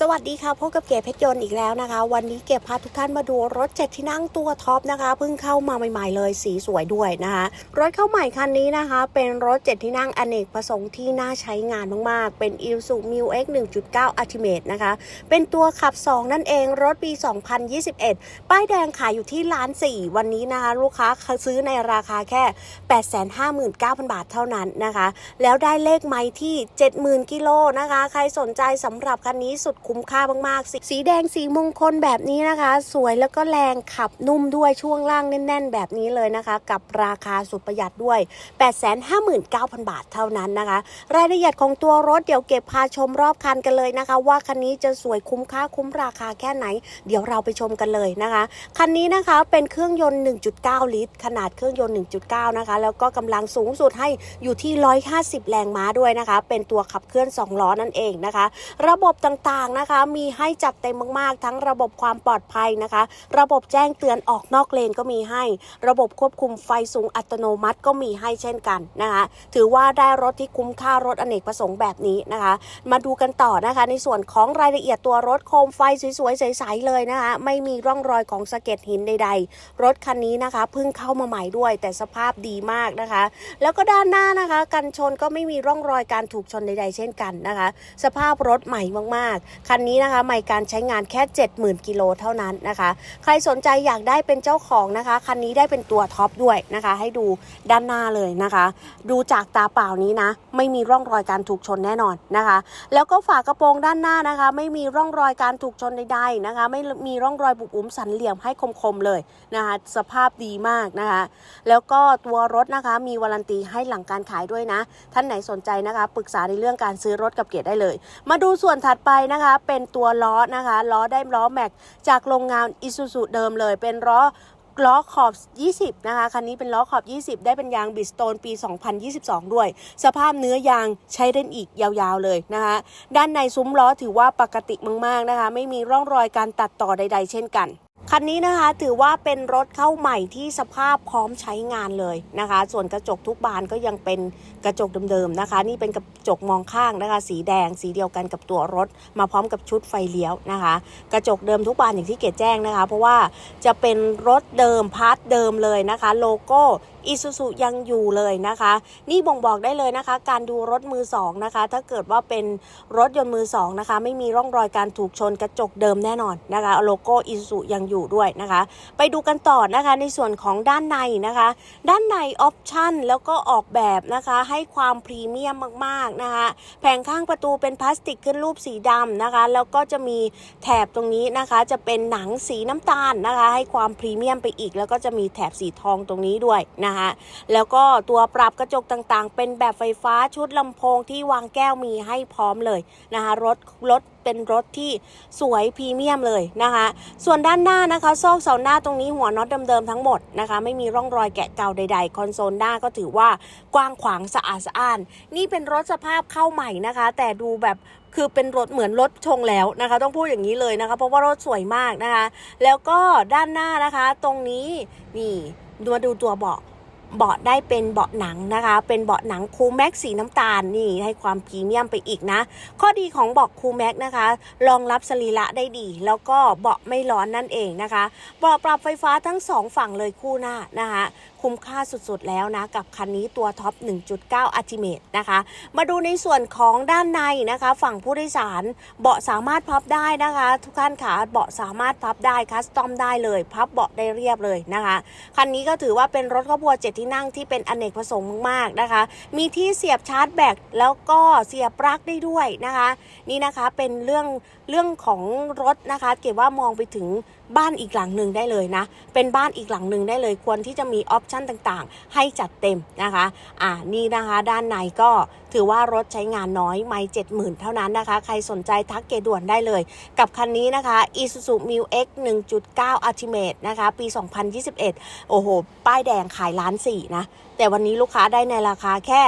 สวัสดีค่ะพบกับเก๋เพชรยนต์อีกแล้วนะคะ วันนี้เก๋พาทุกท่านมาดูรถเจ็ดที่นั่งตัวท็อปนะคะเพิ่งเข้ามาใหม่ ๆ เลยสีสวยด้วยนะคะรถเข้าใหม่คันนี้นะคะ เป็นรถเจ็ดที่นั่งอเนกประสงค์ที่น่าใช้งานมากๆ เป็น i l s u m u x 1.9 Ultimate นะคะ เป็นตัวขับ 2 นั่นเองรถปี 2021 ป้ายแดงขายอยู่ที่ล้านสี่วันนี้นะคะ ลูกค้าซื้อในราคาแค่ 859,000 บาทเท่านั้นนะคะ แล้วได้เลขไม้ที่ 70,000กิโลนะคะ ใครสนใจสำหรับคันนี้สุดคุ้มค่ามากๆสสีแดงสีมงคลแบบนี้นะคะ สวยแล้วก็แรงขับนุ่มด้วยช่วงล่างแน่น ๆ แบบนี้เลยนะคะ กับราคาสุดประหยัดด้วย 859,000 บาทเท่านั้นนะคะ รายละเอียดของตัวรถเดี๋ยวเก็บพาชมรอบคันกันเลยนะคะ ว่าคันนี้จะสวยคุ้มค่าคุ้มราคาแค่ไหน เดี๋ยวเราไปชมกันเลยนะคะ คันนี้นะคะเป็นเครื่องยนต์ 1.9 ลิตร ขนาดเครื่องยนต์ 1.9 นะคะ แล้วก็กำลังสูงสุดให้อยู่ที่ 150 แรงม้าด้วยนะคะ เป็นตัวขับเคลื่อน 2 ล้อนั่นเองนะคะ ระบบต่างนะคะ มีให้จัดเต็มมากๆ ทั้งระบบความปลอดภัยนะคะ ระบบแจ้งเตือนออกนอกเลนก็มีให้ ระบบควบคุมไฟสูงอัตโนมัติก็มีให้เช่นกันนะคะ ถือว่าได้รถที่คุ้มค่ารถอเนกประสงค์แบบนี้นะคะ มาดูกันต่อนะคะ ในส่วนของรายละเอียดตัวรถโคมไฟสวยๆใสๆเลยนะคะ ไม่มีร่องรอยของสะเก็ดหินใดๆ รถคันนี้นะคะเพิ่งเข้ามาใหม่ด้วยแต่สภาพดีมากนะคะ แล้วก็ด้านหน้านะคะ กันชนก็ไม่มีร่องรอยการถูกชนใด ๆ เช่นกันนะคะ สภาพรถใหม่มากคันนี้นะคะใหม่การใช้งานแค่ 70,000กิโลเท่านั้นนะคะ ใครสนใจอยากได้เป็นเจ้าของนะคะ คันนี้ได้เป็นตัวท็อปด้วยนะคะ ให้ดูด้านหน้าเลยนะคะ ดูจากตาเปล่านี้นะ ไม่มีร่องรอยการถูกชนแน่นอนนะคะ แล้วก็ฝากระโปรงด้านหน้านะคะ ไม่มีร่องรอยการถูกชนใดๆนะคะ ไม่มีร่องรอยบุบอุ้มสันเหลี่ยมให้คมๆเลยนะคะ สภาพดีมากนะคะ แล้วก็ตัวรถนะคะมีวารันตีให้หลังการขายด้วยนะ ท่านไหนสนใจนะคะ ปรึกษาในเรื่องการซื้อรถกับเกียรติได้เลย มาดูส่วนถัดไปนะคะเป็นตัวล้อนะคะ ล้อได้ล้อแม็กจากโรงงานอิซูซุเดิมเลย เป็นล้อล้อขอบ 20 นะคะ คันนี้เป็นล้อขอบ 20 ได้เป็นยางบิสโตนปี 2022 ด้วย สภาพเนื้อยางใช้เล่นอีกยาวๆเลยนะคะ ด้านในซุ้มล้อถือว่าปกติมากๆนะคะ ไม่มีร่องรอยการตัดต่อใด ๆ เช่นกัน คันนี้นะคะถือว่าเป็นรถเข้าใหม่ที่สภาพพร้อมใช้งานเลยนะคะ ส่วนกระจกทุกบานก็ยังเป็นกระจกเดิมๆนะคะ นี่เป็นกระจกมองข้างนะคะ สีแดงสีเดียวกันกับตัวรถ มาพร้อมกับชุดไฟเลี้ยวนะคะ กระจกเดิมทุกบานอย่างที่เกดแจ้งนะคะ เพราะว่าจะเป็นรถเดิมพาร์ทเดิมเลยนะคะ โลโก้ อิซูซุยังอยู่เลยนะคะ นี่บ่งบอกได้เลยนะคะ การดูรถมือสองนะคะ ถ้าเกิดว่าเป็นรถยนต์มือสองนะคะ ไม่มีร่องรอยการถูกชนกระจกเดิมแน่นอนนะคะ โลโก้อิซูซุยังอยู่ด้วยนะคะ ไปดูกันต่อนะคะ ในส่วนของด้านในนะคะ ด้านในออปชั่นแล้วก็ออกแบบนะคะ ให้ความพรีเมียมมากๆนะคะ แผงข้างประตูเป็นพลาสติกขึ้นรูปสีดำนะคะ แล้วก็จะมีแถบตรงนี้นะคะ จะเป็นหนังสีน้ำตาลนะคะ ให้ความพรีเมียมไปอีก แล้วก็จะมีแถบสีทองตรงนี้ด้วยนะคะ แล้วก็ตัวปรับกระจกต่างๆ เป็นแบบไฟฟ้าชุดลำโพงที่วางแก้วมีให้พร้อมเลยนะคะรถรถเป็นรถที่สวยพรีเมียมเลยนะคะ ส่วนด้านหน้านะคะซอกเสาหน้าตรงนี้หัวน็อตเดิมๆทั้งหมดนะคะ ไม่มีร่องรอยแกะเก่าใด ๆ คอนโซลหน้าก็ถือว่ากว้างขวางสะอาดสะอ้าน นี่เป็นรถสภาพเข้าใหม่นะคะ แต่ดูแบบคือเป็นรถเหมือนรถชงแล้วนะคะ ต้องพูดอย่างนี้เลยนะคะ เพราะว่ารถสวยมากนะคะ แล้วก็ด้านหน้านะคะ ตรงนี้นี่มาดูตัวเบาะ เบาะได้เป็นเบาะหนังนะคะ เป็นเบาะหนังคูแม็กสีน้ำตาลนี่ให้ความพรีเมียมไปอีกนะ ข้อดีของเบาะคูแม็กนะคะ รองรับสรีระได้ดี แล้วก็เบาะไม่ร้อนนั่นเองนะคะ เบาะปรับไฟฟ้าทั้งสองฝั่งเลยคู่หน้านะคะ คุ้มค่าสุดๆแล้วนะกับคันนี้ตัวท็อป 1.9 Ultimate นะคะ มาดูในส่วนของด้านในนะคะ ฝั่งผู้โดยสารเบาะสามารถพับได้นะคะ ทุกท่านขาเบาะสามารถพับได้คัสตอมได้เลย พับเบาะได้เรียบเลยนะคะคันนี้ก็ถือว่าเป็นรถครอบครัวเจ็ดที่นั่งที่เป็นอเนกประสงค์มากๆนะคะ มีที่เสียบชาร์จแบตแล้วก็เสียบปลั๊กได้ด้วยนะคะ นี่นะคะเป็นเรื่องเรื่องของรถนะคะ เก็บว่ามองไปถึงบ้านอีกหลังหนึ่งได้เลยนะ เป็นบ้านอีกหลังหนึ่งได้เลยควรที่จะมีออปชันต่างๆ ให้จัดเต็มนะคะอ่านี่นะคะด้านในก็ถือว่ารถใช้งานน้อยไม่เจ็ดหมื่นเท่านั้นนะคะ ใครสนใจทักเกด่วนได้เลย กับคันนี้นะคะ Isuzu m u X 1.9 Ultimate นะคะปี 2021 โอ้โห ป้ายแดงขายล้านสี่นะ แต่วันนี้ลูกค้าได้ในราคาแค่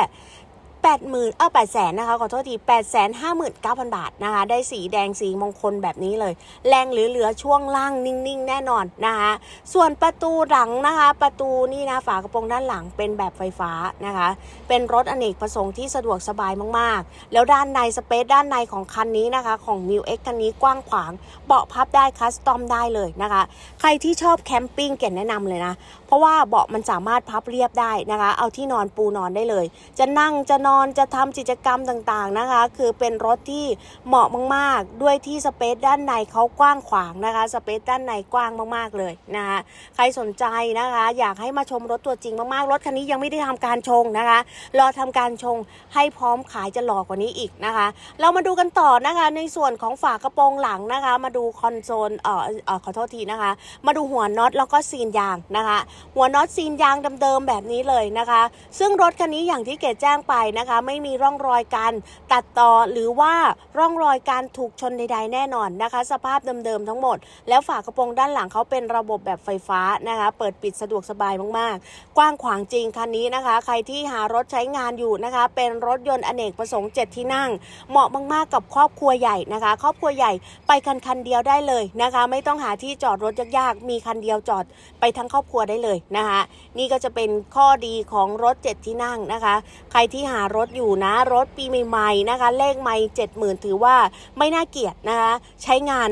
80,000เออ8แสนนะคะขอโทษที8แสน59,000บาทนะคะ ได้สีแดงสีมงคลแบบนี้เลย แรงหรือเหลือช่วงล่างนิ่งๆ แน่นอนนะคะ ส่วนประตูหลังนะคะ ประตูนี่นะฝากระโปรงด้านหลังเป็นแบบไฟฟ้านะคะ เป็นรถอเนกประสงค์ที่สะดวกสบายมากๆ แล้วด้านในสเปซด้านในของคันนี้นะคะของ m ิว X คันนี้กว้างขวาง เบาะพับได้คัสตอมได้เลยนะคะ ใครที่ชอบแคมปิ้งเก่แนะนำเลยนะ เพราะว่าเบาะมันสามารถพับเรียบได้นะคะ เอาที่นอนปูนอนได้เลย จะนั่งจะนอนอนจะทำกิจกรรมต่างๆนะคะ คือเป็นรถที่เหมาะมากๆ ด้วยที่สเปซด้านในเขากว้างขวางนะคะ สเปซด้านในกว้างมากๆเลยนะคะใครสนใจนะคะ อยากให้มาชมรถตัวจริงมากๆ รถคันนี้ยังไม่ได้ทำการชงนะคะ รอทำการชงให้พร้อมขายจะหล่อกว่านี้อีกนะคะ เรามาดูกันต่อนะคะในส่วนของฝากระโปรงหลังนะคะ มาดูคอนโซลเอ่อเอ่อขอโทษทีนะคะ มาดูหัวน็อตแล้วก็ซีนยางนะคะ หัวน็อตซีนยางเดิมๆแบบนี้เลยนะคะ ซึ่งรถคันนี้อย่างที่เกดแจ้งไปนะคะไม่มีร่องรอยการตัดต่อหรือว่าร่องรอยการถูกชนใด ๆ แน่นอนนะคะ สภาพเดิมๆทั้งหมด แล้วฝากระโปรงด้านหลังเขาเป็นระบบแบบไฟฟ้านะคะ เปิดปิดสะดวกสบายมากๆ กว้างขวางจริงคันนี้นะคะ ใครที่หารถใช้งานอยู่นะคะ เป็นรถยนต์อเนกประสงค์ 7 ที่นั่ง เหมาะมากๆ กับครอบครัวใหญ่นะคะ ครอบครัวใหญ่ไปคันคันเดียวได้เลยนะคะ ไม่ต้องหาที่จอดรถยากๆ มีคันเดียวจอดไปทั้งครอบครัวได้เลยนะคะ นี่ก็จะเป็นข้อดีของรถ 7 ที่นั่งนะคะ ใครที่หารถอยู่นะ รถปีใหม่ๆนะคะ เลขไม่เจ็ดหมื่นถือว่าไม่น่าเกลียดนะคะ ใช้งาน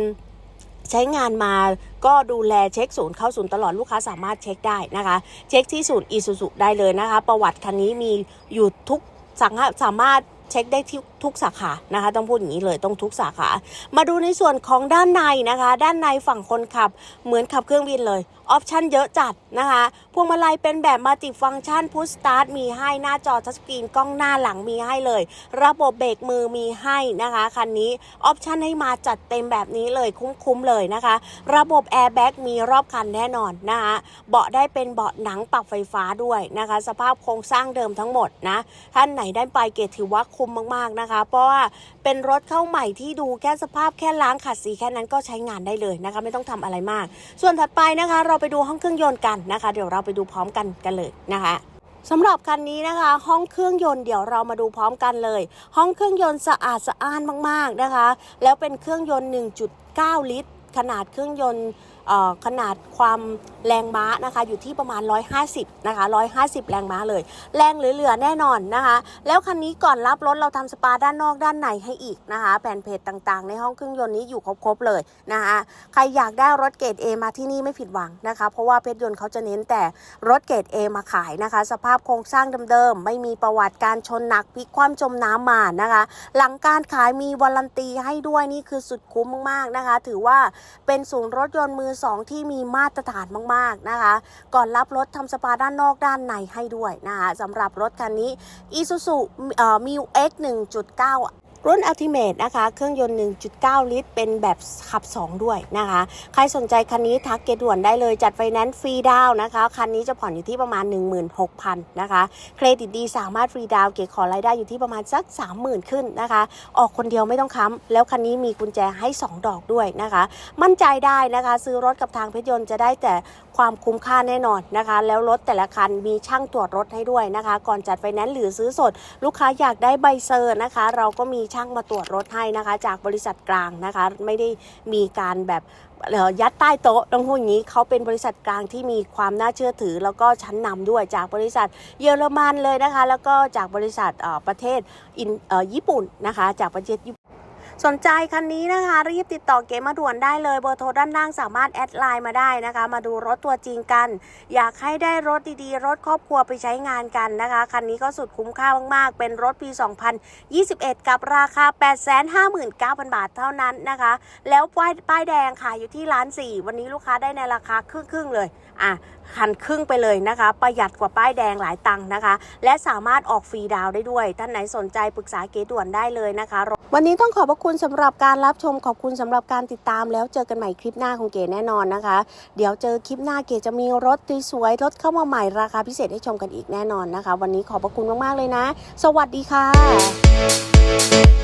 ใช้งานมาก็ดูแลเช็คศูนย์เข้าศูนย์ตลอดลูกค้าสามารถเช็คได้นะคะ เช็คที่ศูนย์อีซูซุได้เลยนะคะ ประวัติคันนี้มีอยู่ทุกสังสามารถเช็คได้ที่ทุกสาขานะคะ ต้องพูดอย่างนี้เลยต้องทุกสาขา มาดูในส่วนของด้านในนะคะ ด้านในฝั่งคนขับเหมือนขับเครื่องบินเลย ออปชันเยอะจัดนะคะ พวงมาลัยเป็นแบบมัลติฟังชันพุชสตาร์ทมีให้หน้าจอทัชสกรีนกล้องหน้าหลังมีให้เลย ระบบเบรกมือมีให้นะคะคันนี้ออปชันให้มาจัดเต็มแบบนี้เลยคุ้มๆเลยนะคะ ระบบแอร์แบ็กมีรอบคันแน่นอนนะคะเบาะได้เป็นเบาะหนังปรับไฟฟ้าด้วยนะคะ สภาพโครงสร้างเดิมทั้งหมดนะท่านไหนได้ไปเกตถือว่าคุ้มมากๆนะคะ เพราะว่าเป็นรถเข้าใหม่ที่ดูแค่สภาพแค่ล้างขัดสีแค่นั้นก็ใช้งานได้เลยนะคะ ไม่ต้องทำอะไรมาก ส่วนถัดไปนะคะเราไปดูห้องเครื่องยนต์กันนะคะ เดี๋ยวเราไปดูพร้อมกันกันเลยนะคะสำหรับคันนี้นะคะ ห้องเครื่องยนต์เดี๋ยวเรามาดูพร้อมกันเลย ห้องเครื่องยนต์สะอาดสะอ้านมาก ๆนะคะ แล้วเป็นเครื่องยนต์ 1.9 ลิตร ขนาดเครื่องยนต์ขนาดความแรงม้านะคะอยู่ที่ประมาณ 150นะคะ150 แรงม้าเลย แรงเหลือๆแน่นอนนะคะ แล้วคันนี้ก่อนรับรถเราทำสปาด้านนอกด้านในให้อีกนะคะแผ่นเพจต่างๆ ในห้องเครื่องยนต์นี้อยู่ครบๆเลยนะคะใครอยากได้รถเกรด A มาที่นี่ไม่ผิดหวังนะคะ เพราะว่าเพชรยนต์เขาจะเน้นแต่รถเกรด A มาขายนะคะ สภาพโครงสร้างเดิมๆไม่มีประวัติการชนหนักพลิกคว่ำจมน้ำมานะคะ หลังการขายมีวารันตีให้ด้วยนี่คือสุดคุ้มมากๆนะคะ ถือว่าเป็นศูนย์รถยนต์มือสองที่มีมาตรฐานมากๆนะคะ ก่อนรับรถทำสปาด้านนอกด้านในให้ด้วยนะคะสำหรับรถคันนี้ Isuzu เอ่อ m i u X 1.9 รุ่น Ultimate นะคะ เครื่องยนต์ 1.9 ลิตร เป็นแบบขับ 2 ด้วยนะคะ ใครสนใจคันนี้ทักเกด่วนได้เลย จัดไฟแนนซ์ฟรีดาวนะคะ คันนี้จะผ่อนอยู่ที่ประมาณ 16,000 นะคะ เครดิตดีสามารถฟรีดาวเก๋ขอรายได้อยู่ที่ประมาณสัก 30,000 ขึ้นนะคะ ออกคนเดียวไม่ต้องค้ำ แล้วคันนี้มีกุญแจให้ 2 ดอกด้วยนะคะ มั่นใจได้นะคะ ซื้อรถกับทางเพชรยนต์จะได้แต่ความคุ้มค่าแน่นอนนะคะ แล้วรถแต่ละคันมีช่างตรวจรถให้ด้วยนะคะ ก่อนจัดไฟแนนซ์หรือซื้อสด ลูกค้าอยากได้ใบเซอร์นะคะ เราก็มีช่างมาตรวจรถให้นะคะ จากบริษัทกลางนะคะ ไม่ได้มีการแบบยัดใต้โต๊ะต้องพูดอย่างนี้เขาเป็นบริษัทกลางที่มีความน่าเชื่อถือ แล้วก็ชั้นนำด้วยจากบริษัทเยอรมันเลยนะคะ แล้วก็จากบริษัทประเทศญี่ปุ่นนะคะ จากประเทศญี่ปุ่น สนใจคันนี้นะคะ รีบติดต่อเก๋มาด่วนได้เลยเบอร์โทรด้านล่างสามารถแอดไลน์มาได้นะคะ มาดูรถตัวจริงกัน อยากให้ได้รถดีๆ รถครอบครัวไปใช้งานกันนะคะ คันนี้ก็สุดคุ้มค่ามากๆ เป็นรถปี 2021 กับราคา 859,000 บาทเท่านั้นนะคะ แล้วป้ายป้ายแดงขายอยู่ที่ร้านสี่วันนี้ลูกค้าได้ในราคาครึ่งๆเลยอะคันครึ่งไปเลยนะคะ ประหยัดกว่าป้ายแดงหลายตังค์นะคะ และสามารถออกฟรีดาวได้ด้วย ท่านไหนสนใจปรึกษาเก๋ด่วนได้เลยนะคะ วันนี้ต้องขอบคุณสำหรับการรับชมขอบคุณสำหรับการติดตามแล้วเจอกันใหม่คลิปหน้าของเก๋แน่นอนนะคะ เดี๋ยวเจอคลิปหน้าเก๋จะมีรถสวยๆรถเข้ามาใหม่ราคาพิเศษให้ชมกันอีกแน่นอนนะคะ วันนี้ขอบพระคุณมากๆเลยนะ สวัสดีค่ะ